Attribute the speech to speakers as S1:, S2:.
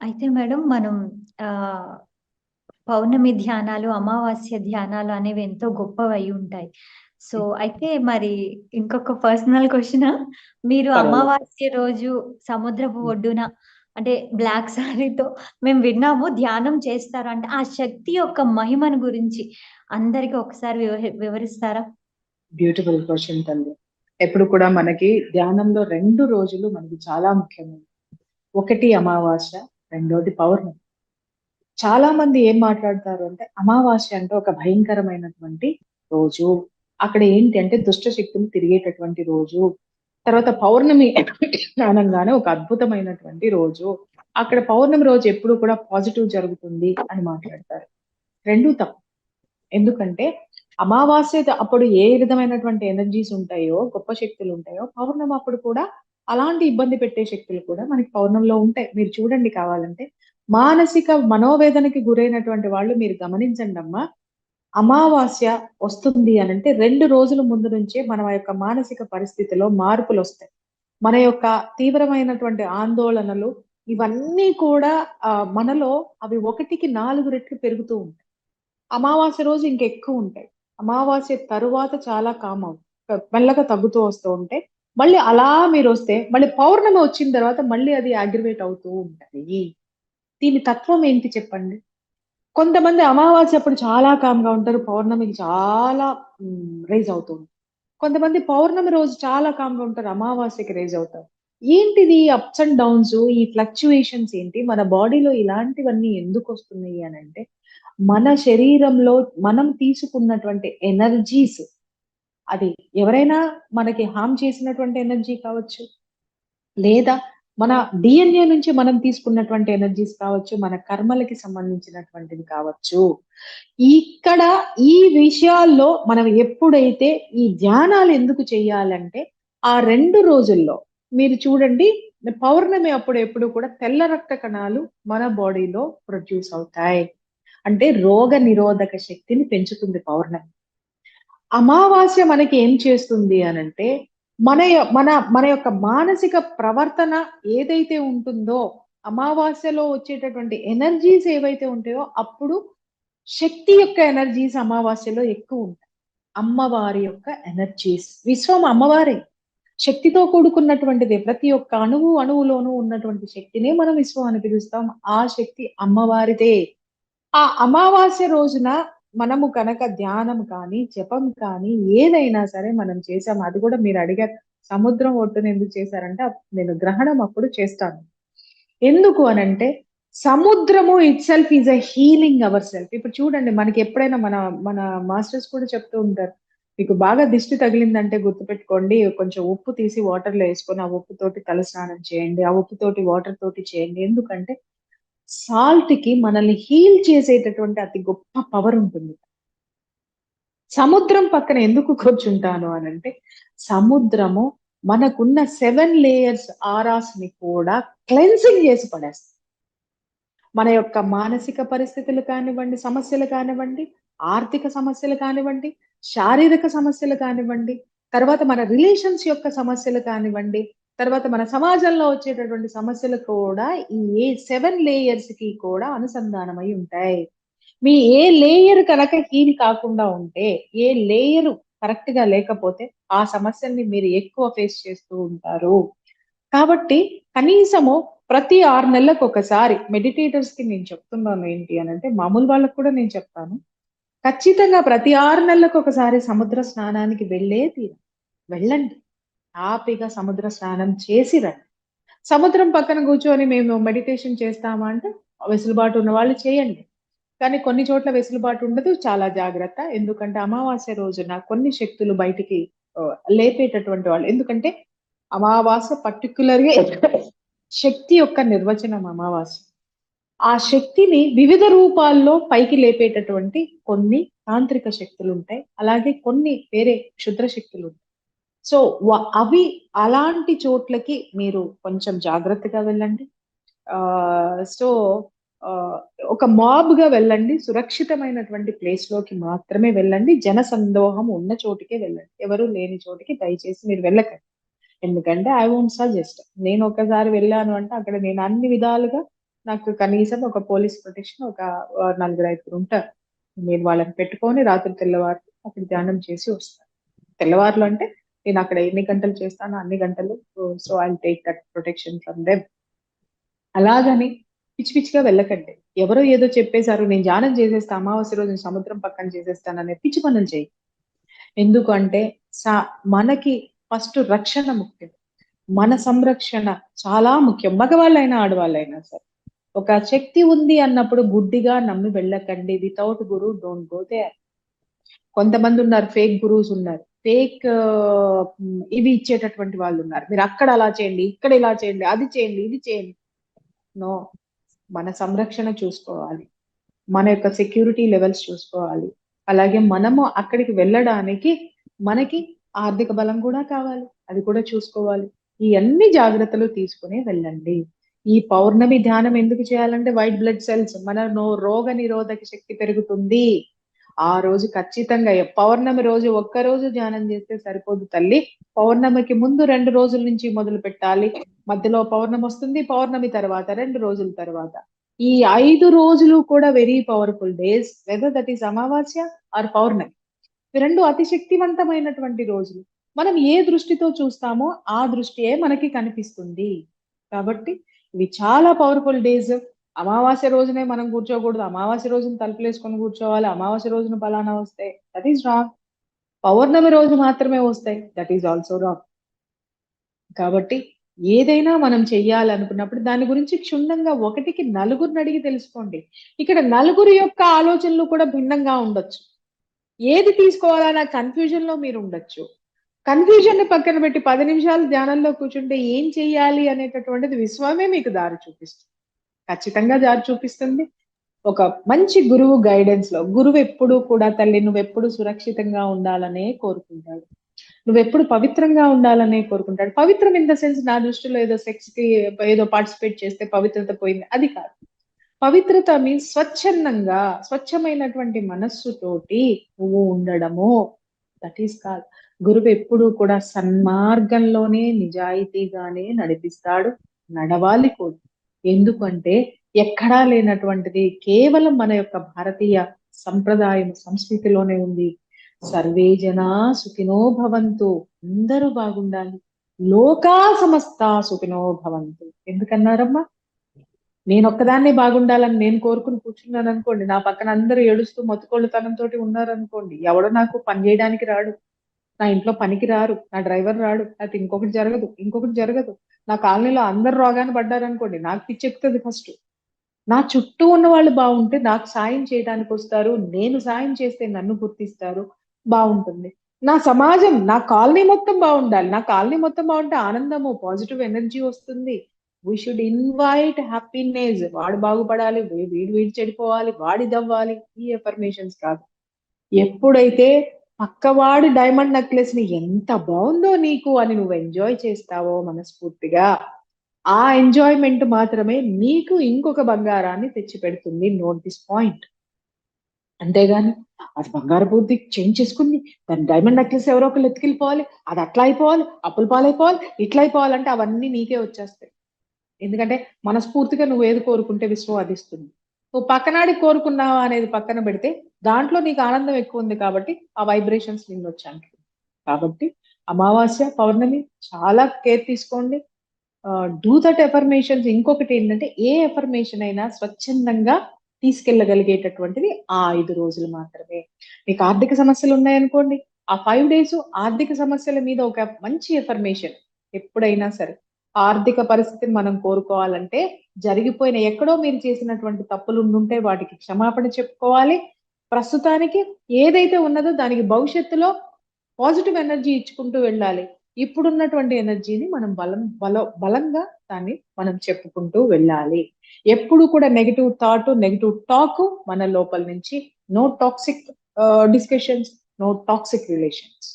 S1: అయితే మేడం మనం ఆహ్, పౌర్ణమి ధ్యానాలు, అమావాస్య ధ్యానాలు అనేవి ఎంతో గొప్పవై ఉంటాయి. సో. అయితే మరి ఇంకొక పర్సనల్ క్వెషనా? మీరు
S2: పర్వాలేదు.
S1: అమావాస్య రోజు సముద్రపు
S2: హ్మ్.
S1: ఒడ్డున అంటే బ్లాక్ సారీతో మేము విన్నాము ధ్యానం చేస్తారు. అంటే ఆ శక్తి యొక్క మహిమను గురించి అందరికి ఒకసారి వివహి వివరిస్తారా?
S2: బ్యూటిఫుల్ క్వెషన్ తల్లి. ఎప్పుడు కూడా మనకి ధ్యానంలో 2 రోజులు మనకి చాలా ముఖ్యమైనవి. ఒకటి అమావాస్య, రెండోది పౌర్ణమి. చాలా మంది ఏం మాట్లాడతారు అంటే, అమావాస్య అంటే ఒక భయంకరమైనటువంటి రోజు. అక్కడ ఏంటి అంటే దుష్ట శక్తులు తిరిగేటటువంటి రోజు. తర్వాత పౌర్ణమి అనంగానే ఒక అద్భుతమైనటువంటి రోజు. అక్కడ పౌర్ణమి రోజు ఎప్పుడు కూడా పాజిటివ్ జరుగుతుంది అని మాట్లాడతారు. రెండు తప్పు. ఎందుకంటే అమావాస్య అప్పుడు ఏ విధమైనటువంటి ఎనర్జీస్ ఉంటాయో, గొప్ప శక్తులు ఉంటాయో, పౌర్ణమి అప్పుడు కూడా అలాంటి ఇబ్బంది పెట్టే శక్తులు కూడా మనకి పౌర్ణంలో ఉంటాయి. మీరు చూడండి కావాలంటే. మానసిక మనోవేదనకి గురైనటువంటి వాళ్ళు మీరు గమనించండమ్మా. అమావాస్య వస్తుంది అని అంటే రెండు రోజుల ముందు నుంచే మన యొక్క మానసిక పరిస్థితిలో మార్పులు వస్తాయి మన యొక్క తీవ్రమైనటువంటి ఆందోళనలు ఇవన్నీ కూడా మనలో అవి 1కి 4 రెట్లు పెరుగుతూ ఉంటాయి. అమావాస్య రోజు ఇంకెక్కువ ఉంటాయి అమావాస్య తరువాత చాలా కామ్ మెల్లగా తగ్గుతూ వస్తూ ఉంటాయి మళ్ళీ అలా మీరు వస్తే మళ్ళీ పౌర్ణమి వచ్చిన తర్వాత మళ్ళీ అది అగ్రివేట్ అవుతూ ఉంటుంది దీని తత్వం ఏంటి చెప్పండి? కొంతమంది అమావాస్య అప్పుడు చాలా కామ్‌గా ఉంటారు. పౌర్ణమికి చాలా రేజ్ రైజ్ అవుతూ ఉంటారు. కొంతమంది పౌర్ణమి రోజు చాలా కామ్‌గా ఉంటారు. అమావాస్యకి రైజ్ అవుతారు. ఏంటిది అప్స్ అండ్ డౌన్స్ ఈ ఫ్లక్చుయేషన్స్ ఏంటి? మన బాడీలో ఇలాంటివన్నీ ఎందుకు వస్తున్నాయి అని అంటే మన శరీరంలో మనం తీసుకున్నటువంటి ఎనర్జీస్ అది ఎవరైనా మనకి హామ్ చేసినటువంటి ఎనర్జీ కావచ్చు. లేదా మన డిఎన్ఏ నుంచి మనం తీసుకున్నటువంటి ఎనర్జీస్ కావచ్చు. మన కర్మలకి సంబంధించినటువంటిది కావచ్చు. ఇక్కడ ఈ విషయాల్లో మనం ఎప్పుడైతే ఈ ధ్యానాలు ఎందుకు చేయాలంటే, ఆ రెండు రోజుల్లో మీరు చూడండి పౌర్ణమి అప్పుడు ఎప్పుడు కూడా తెల్ల రక్త కణాలు మన బాడీలో ప్రొడ్యూస్ అవుతాయి. అంటే రోగ నిరోధక శక్తిని పెంచుతుంది పౌర్ణమి. అమావాస్య మనకి ఏం చేస్తుంది అనంటే, మన మన మన యొక్క మానసిక ప్రవర్తన ఏదైతే ఉంటుందో, అమావాస్యలో వచ్చేటటువంటి ఎనర్జీస్ ఏవైతే ఉంటాయో, అప్పుడు శక్తి యొక్క ఎనర్జీస్ అమావాస్యలో ఎక్కువ ఉంటాయి అమ్మవారి యొక్క ఎనర్జీస్. విశ్వం అమ్మవారే. శక్తితో కూడుకున్నటువంటిదే. ప్రతి ఒక్క అణువు, అణువులోనూ ఉన్నటువంటి శక్తినే మనం విశ్వం అని పిలుస్తాం. ఆ శక్తి అమ్మవారిదే. ఆ అమావాస్య రోజున మనము కనుక ధ్యానం కానీ, జపం కానీ ఏదైనా సరే మనం చేసాము అది కూడా మీరు అడిగారు. సముద్రం ఒడ్డున ఎందుకు చేశారంటే, నేను గ్రహణం అప్పుడు చేస్తాను. ఎందుకు అనంటే, సముద్రము itself is a healing our self. ఇప్పుడు చూడండి మనకి ఎప్పుడైనా మన మన మాస్టర్స్ కూడా చెప్తూ ఉంటారు. మీకు బాగా దిష్టి తగిలిందంటే గుర్తుపెట్టుకోండి. కొంచెం ఉప్పు తీసి వాటర్‌లో వేసుకొని ఆ ఉప్పుతోటి తల స్నానం చేయండి. ఆ ఉప్పుతోటి వాటర్ తోటి చేయండి. ఎందుకంటే, సాల్ట్కి మనల్ని హీల్ చేసేటటువంటి అతి గొప్ప పవర్ ఉంటుంది. సముద్రం పక్కన ఎందుకు కూర్చుంటాను అని అంటే సముద్రము మనకున్న సెవెన్ లేయర్స్ ఆరాస్‌ని కూడా క్లెన్సింగ్ చేసి పడేస్తుంది. మన యొక్క మానసిక పరిస్థితులు కానివ్వండి, సమస్యలు కానివ్వండి, ఆర్థిక సమస్యలు కానివ్వండి, శారీరక సమస్యలు కానివ్వండి, తర్వాత మన రిలేషన్స్ యొక్క సమస్యలు కానివ్వండి, తర్వాత మన సమాజంలో వచ్చేటటువంటి సమస్యలు కూడా ఈ ఏ 7 లేయర్స్‌కి కూడా అనుసంధానమై ఉంటాయి. మీ ఏ లేయర్ కనుక హీల్ కాకుండా ఉంటే, ఏ లేయర్ కరెక్ట్గా లేకపోతే, ఆ సమస్యల్ని మీరు ఎక్కువ ఫేస్ చేస్తూ ఉంటారు. కాబట్టి కనీసము ప్రతి ఆరు నెలలకు ఒకసారి మెడిటేటర్స్కి నేను చెప్తున్నాను ఏంటి అని అంటే మామూలు వాళ్ళకి కూడా నేను చెప్తాను. ఖచ్చితంగా ప్రతి ఆరు నెలలకు ఒకసారి సముద్ర స్నానానికి వెళ్ళే తీరం వెళ్ళండి. హ్యాపీగా సముద్ర స్నానం చేసి రండి. సముద్రం పక్కన కూర్చొని మేము మెడిటేషన్ చేస్తామా అంటే, వెసులుబాటు ఉన్న వాళ్ళు చేయండి. కానీ కొన్ని చోట్ల వెసులుబాటు ఉండదు. చాలా జాగ్రత్త. ఎందుకంటే అమావాస్య రోజున కొన్ని శక్తులు బయటికి లేపేటటువంటి వాళ్ళు. ఎందుకంటే అమావాస్య పర్టికులర్గా శక్తి యొక్క నిర్వచనం అమావాస్య. ఆ శక్తిని వివిధ రూపాల్లో పైకి లేపేటటువంటి కొన్ని తాంత్రిక శక్తులు ఉంటాయి అలాగే కొన్ని వేరే క్షుద్ర శక్తులు ఉంటాయి సో, అవి అలాంటి చోట్లకి మీరు కొంచెం జాగ్రత్తగా వెళ్ళండి. సో, ఒక ఒక మాబ్‌గా వెళ్ళండి. సురక్షితమైనటువంటి ప్లేస్‌లోకి మాత్రమే వెళ్ళండి. జన సందోహం ఉన్న చోటికే వెళ్ళండి. ఎవరు లేని చోటికి దయచేసి మీరు వెళ్ళకండి. ఎందుకంటే ఐ వోంట్ సజెస్ట్. నేను ఒకసారి వెళ్ళాను అంటే అక్కడ నేను అన్ని విధాలుగా నాకు కనీసం ఒక పోలీస్ ప్రొటెక్షన్ ఒక నలుగురు ఐదుగురు ఉంటారు నేను వాళ్ళని పెట్టుకొని రాత్రి తెల్లవారు అక్కడ ధ్యానం చేసి వస్తాను తెల్లవారులు అంటే నేను అక్కడ ఎన్ని గంటలు చేస్తానో అన్ని గంటలు so I take that protection from them అలాగని పిచ్చి పిచ్చిగా వెళ్ళకండి. ఎవరో ఏదో చెప్పేశారు నేను ధ్యానం చేసేస్తా అమావాస్య రోజు సముద్రం పక్కన చేసేస్తాననే పిచ్చి పనులు చేయి. ఎందుకు అంటే సా- మనకి ఫస్ట్ రక్షణ ముఖ్యం. మన సంరక్షణ చాలా ముఖ్యం. మగవాళ్ళైనా ఆడవాళ్ళైనా సరే. ఒక శక్తి ఉంది అన్నప్పుడు గుడ్డిగా నమ్మి వెళ్ళకండి. Without guru don't go they కొంతమంది ఉన్నారు ఫేక్ గురువుస్ ఉన్నారు. ఫేక్ uh, ఇవి ఇచ్చేటటువంటి వాళ్ళు ఉన్నారు. మీరు అక్కడ అలా చేయండి ఇక్కడ ఇలా చేయండి అది చేయండి ఇది చేయండి. నో మన సంరక్షణ చూసుకోవాలి. మన యొక్క సెక్యూరిటీ లెవెల్స్ చూసుకోవాలి. అలాగే మనము అక్కడికి వెళ్ళడానికి మనకి ఆర్థిక బలం కూడా కావాలి. అది కూడా చూసుకోవాలి. ఈ అన్ని జాగ్రత్తలు తీసుకుని వెళ్ళండి. ఈ పౌర్ణమి ధ్యానం ఎందుకు చేయాలంటే వైట్ బ్లడ్ సెల్స్ మన నో రోగ నిరోధక శక్తి పెరుగుతుంది. ఆ రోజు ఖచ్చితంగా పౌర్ణమి రోజు ఒక్క రోజు ధ్యానం చేస్తే సరిపోదు తల్లి. పౌర్ణమికి ముందు రెండు రోజుల నుంచి మొదలు పెట్టాలి. మధ్యలో పౌర్ణమి వస్తుంది పౌర్ణమి తర్వాత రెండు రోజుల తర్వాత. ఈ ఐదు రోజులు కూడా very powerful days. Whether that is Amavasya or Pournami. రెండు అతి శక్తివంతమైనటువంటి రోజులు. మనం ఏ దృష్టితో చూస్తామో ఆ దృష్టియే మనకి కనిపిస్తుంది. కాబట్టి ఇవి చాలా పవర్ఫుల్ డేస్. అమావాస్య రోజునే మనం కూర్చోకూడదు. అమావాస్య రోజున తలుపులు వేసుకొని కూర్చోవాలి. అమావాస్య రోజున ఫలానా వస్తాయి. దట్ ఈస్ రాంగ్ పౌర్ణమి రోజు మాత్రమే వస్తాయి. దట్ ఈస్ ఆల్సో రాంగ్ కాబట్టి ఏదైనా మనం చెయ్యాలనుకున్నప్పుడు దాని గురించి క్షుణ్ణంగా ఒకటికి నలుగురిని అడిగి తెలుసుకోండి. ఇక్కడ నలుగురు యొక్క ఆలోచనలు కూడా భిన్నంగా ఉండొచ్చు. ఏది తీసుకోవాలన్న కన్ఫ్యూజన్లో మీరు ఉండొచ్చు. కన్ఫ్యూజన్ని పక్కన పెట్టి పది నిమిషాలు ధ్యానంలో కూర్చుంటే ఏం చెయ్యాలి అనేటటువంటిది విశ్వమే మీకు దారి చూపిస్తుంది. ఖచ్చితంగా దారి చూపిస్తుంది. ఒక మంచి గురువు గైడెన్స్లో గురువు ఎప్పుడు కూడా తల్లి నువ్వెప్పుడు సురక్షితంగా ఉండాలనే కోరుకుంటాడు. నువ్వెప్పుడు పవిత్రంగా ఉండాలనే కోరుకుంటాడు. పవిత్రం ఇన్ ద సెన్స్ నా దృష్టిలో ఏదో సెక్స్కి ఏదో పార్టిసిపేట్ చేస్తే పవిత్రత పోయింది. అది కాదు. పవిత్రత మీన్స్ స్వచ్ఛందంగా స్వచ్ఛమైనటువంటి మనస్సుతోటి నువ్వు ఉండడము. దట్ ఈస్ కాల్ గురువు ఎప్పుడు కూడా సన్మార్గంలోనే నిజాయితీగానే నడిపిస్తాడు. నడవాలి కూడా. ఎందుకంటే ఎక్కడా లేనటువంటిది కేవలం మన యొక్క భారతీయ సంప్రదాయం సంస్కృతిలోనే ఉంది. సర్వే జనా సుఖినో భవంతు అందరూ బాగుండాలి. లోకా సమస్త సుఖినో భవంతు. ఎందుకన్నారమ్మా? నేను ఒక్కదాన్నే బాగుండాలని నేను కోరుకుని కూర్చున్నాను అనుకోండి నా పక్కన అందరూ ఏడుస్తూ మొత్తుకోళ్ళతనంతో ఉన్నారనుకోండి ఎవడో నాకు పని చేయడానికి రాడు. నా ఇంట్లో పనికి రారు నా డ్రైవర్ రాడు అది ఇంకొకటి జరగదు ఇంకొకటి జరగదు. నా కాలనీలో అందరు రోగాన్ని పడ్డారనుకోండి నాకు పిచ్చెక్కుతుంది ఫస్ట్. నా చుట్టూ ఉన్న వాళ్ళు బాగుంటే నాకు సాయం చేయడానికి వస్తారు నేను సాయం చేస్తే నన్ను గుర్తిస్తారు బాగుంటుంది. నా సమాజం నా కాలనీ మొత్తం బాగుండాలి. నా కాలనీ మొత్తం బాగుంటే ఆనందము పాజిటివ్ ఎనర్జీ వస్తుంది. వీ షుడ్ ఇన్వైట్ హ్యాపీనెస్ వాడు బాగుపడాలి వీడు వీడు చెడిపోవాలి వాడి దవ్వాలి ఈ ఎఫర్మేషన్స్ కాదు. ఎప్పుడైతే పక్కవాడి డైమండ్ నెక్లెస్ని ఎంత బాగుందో నీకు అని నువ్వు ఎంజాయ్ చేస్తావో మనస్ఫూర్తిగా ఆ ఎంజాయ్మెంట్ మాత్రమే నీకు ఇంకొక బంగారాన్ని తెచ్చి పెడుతుంది నోట్ దిస్ పాయింట్ అంతేగాని అది బంగారు బుద్ధి చేంజ్ చేసుకుంది. దాని డైమండ్ నెక్లెస్ ఎవరో ఒకరు ఎత్తుకెళ్ళిపోవాలి. అది అట్లా అయిపోవాలి. అప్పుల పాలైపోవాలి. ఇట్లా అయిపోవాలంటే అవన్నీ నీకే వచ్చేస్తాయి. ఎందుకంటే మనస్ఫూర్తిగా నువ్వు ఏది కోరుకుంటే విశ్వం అదిస్తుంది నువ్వు పక్కనాడి కోరుకున్నావా అనేది పక్కన పెడితే దాంట్లో నీకు ఆనందం ఎక్కువ ఉంది కాబట్టి ఆ వైబ్రేషన్స్ నిన్ను వచ్చాను కాబట్టి అమావాస్య పౌర్ణమి చాలా కేర్ తీసుకోండి. డూ దట్ ఎఫర్మేషన్స్ ఇంకొకటి ఏంటంటే ఏ ఎఫర్మేషన్ అయినా స్వచ్ఛందంగా తీసుకెళ్ళగలిగేటటువంటిది ఆ ఐదు రోజులు మాత్రమే. మీకు ఆర్థిక సమస్యలు ఉన్నాయనుకోండి ఆ ఫైవ్ డేస్ ఆర్థిక సమస్యల మీద ఒక మంచి ఎఫర్మేషన్ ఎప్పుడైనా సరే ఆర్థిక పరిస్థితిని మనం కోరుకోవాలంటే జరిగిపోయిన ఎక్కడో మీరు చేసినటువంటి తప్పులు ఉండుంటే వాటికి క్షమాపణ చెప్పుకోవాలి. ప్రస్తుతానికి ఏదైతే ఉన్నదో దానికి భవిష్యత్తులో పాజిటివ్ ఎనర్జీ ఇచ్చుకుంటూ వెళ్ళాలి. ఇప్పుడున్నటువంటి ఎనర్జీని మనం బలం బల బలంగా దాన్ని మనం చెప్పుకుంటూ వెళ్ళాలి. ఎప్పుడు కూడా నెగిటివ్ థాట్ నెగిటివ్ టాక్ మన లోపల నుంచి. No toxic discussions no toxic relations.